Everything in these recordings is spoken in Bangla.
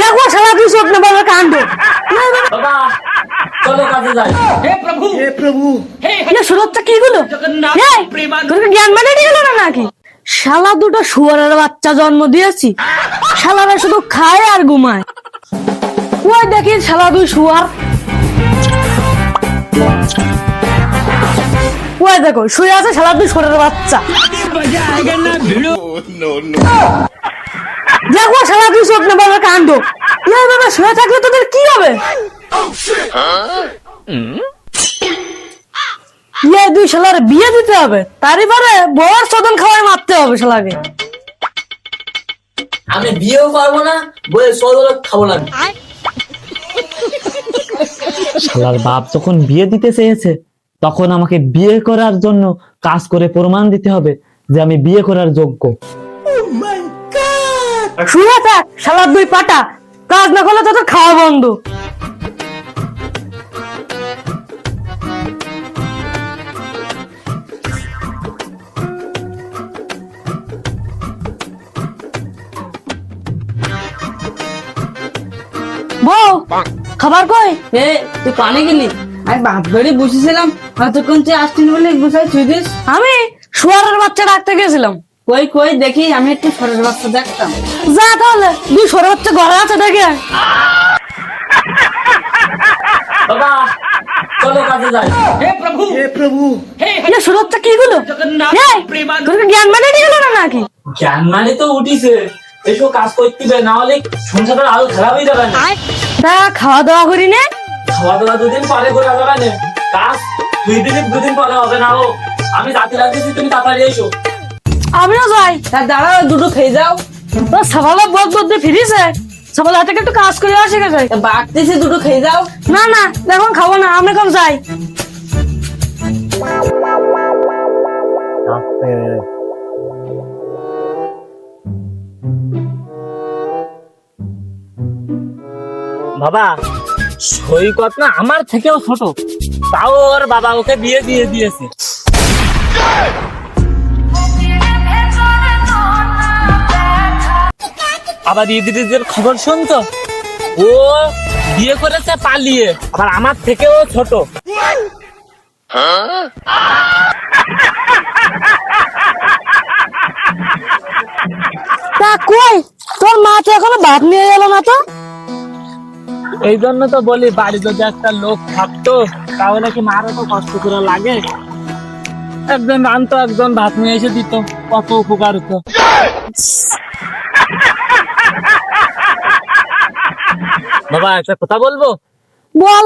দেখো শালা তুই স্বপ্ন বলার কাণ্ড। বাবা চলো কাজে যাই। এটা সুরতটা কি গুলো এই, তোর কি জ্ঞান মানে গেল না নাকি? শালা দুটো শুয়ারের বাচ্চা জন্ম দিয়েছি। শালারা শুধু খায় আর ঘুমায়। ওই দেখি শালা দুই শুয়ার। ওই দেখো শুয়ে আছে শালা দুই শুয়ারের বাচ্চা। দেখো স্বপ্ন কাণ্ড এইভাবে শুয়ে থাকলে তোদের কি হবে? ইয়ে দুই শালার বিয়ে দিতে হবে। তারই পরে বর সদন খাওয়াই মারতে হবে শালাকে। আমি বিয়েও করব না বলে সদর খাব না। শালার বাপ যখন বিয়ে দিতে চেয়েছে তখন আমাকে বিয়ে করার জন্য কাজ করে প্রমাণ দিতে হবে। যে আমি বিয়ে করার যোগ্য। শুয়ে থাক দুই পাটা। কাজ না করলে তোদের খাওয়া বন্ধ। বউ খাবার কই? এ তুই কানে গেলি আমি বাপ ধরে বসেছিলাম। এতক্ষণ তুই আসছিস বলে বসাই ছুঁই দিস। আমি? শুয়ারের বাচ্চা ডাকতে গেছিলাম। কই কই দেখি আমি একটু সরের বাচ্চা দেখতাম। যা তাহলে দুই সরে বাচ্চা ঘরে আছে দেখে। বাবা চলো কাজে যাই। এটা সুরতটা কি গুলো? তোর জ্ঞান মানে গেল না নাকি? জ্ঞান মানে তো উঠিছে। এসব কাজ করতে হবে না হলে সংসারটা আরও খারাপ হয়ে যাবে না। তা খাওয়া দাওয়া করি নে। খাওয়া দাওয়া দুদিন পরে করে যাবে না। কাজ দুই দিন দুদিন পরে হবে না ও। আমি রাতে রাখতেছি তুমি তাড়াতাড়ি এসো। আমিও যাই। তা দাঁড়াও দুটো খেয়ে যাও। তো সকালে বোধ বোধ ফিরিছে। সকালে হাতে একটু কাজ করে আসে গেছে। তা বাড়তেছে দুটো খেয়ে যাও। না না এখন খাব না আমি এখন যাই। বাবা সৈকত না আমার থেকেও ছোট। তাও ওর বাবা ওকে বিয়ে দিয়ে দিয়েছে। আবার ইদ্রিসের খবর শুনছো ও বিয়ে করেছে পালিয়ে আবার আমার থেকেও ছোট। তা কই? তোর মা তো এখনও ভাত নিয়ে গেল না তো? এই জন্য তো বলি বাড়ি যদি একটা লোক থাকতো তাহলে কি মারও তো কষ্ট করে লাগে? একজন রানতো একজন ভাত নিয়ে এসে দিত। কত উপকার হতো। বাবা একটা কথা বলব? বল।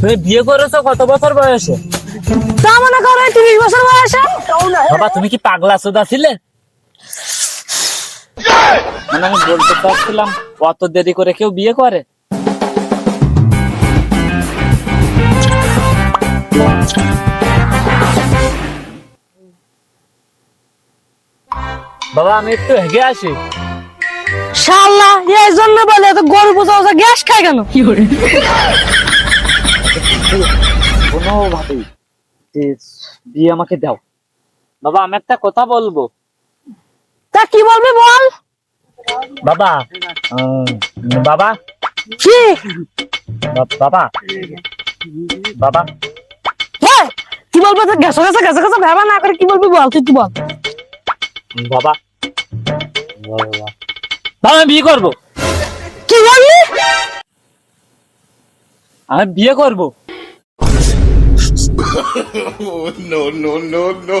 তুমি বিয়ে করেছ কত বছর বয়সে? তা মনে করো তিরিশ বছর বয়সে। বাবা তুমি কি পাগলা সোদা ছিলে? মানে আমি বলতে চাচ্ছিলাম অত দেরি করে কেউ বিয়ে করে? বাবা আমি একটু হেগে আসি। শাল্লা এই জন্য বলে তো গরু পোষা গ্যাস খায় কেন? কোনোভাবেই যে বিয়ে আমাকে দাও। বাবা আমি একটা কথা বলব। তা কি বলবি বল? বাবা উম, বাবা। কি? বাবা বাবা। হ্যাঁ কি বলব? তো গ্যাস গেছে গ্যাস গেছে ভেবা না করে কি বলবি বল তুই কি বল? বাবা। বাবা, আমি বিয়ে করব। কি বললি? আমি বিয়ে করব। No, no, no, no.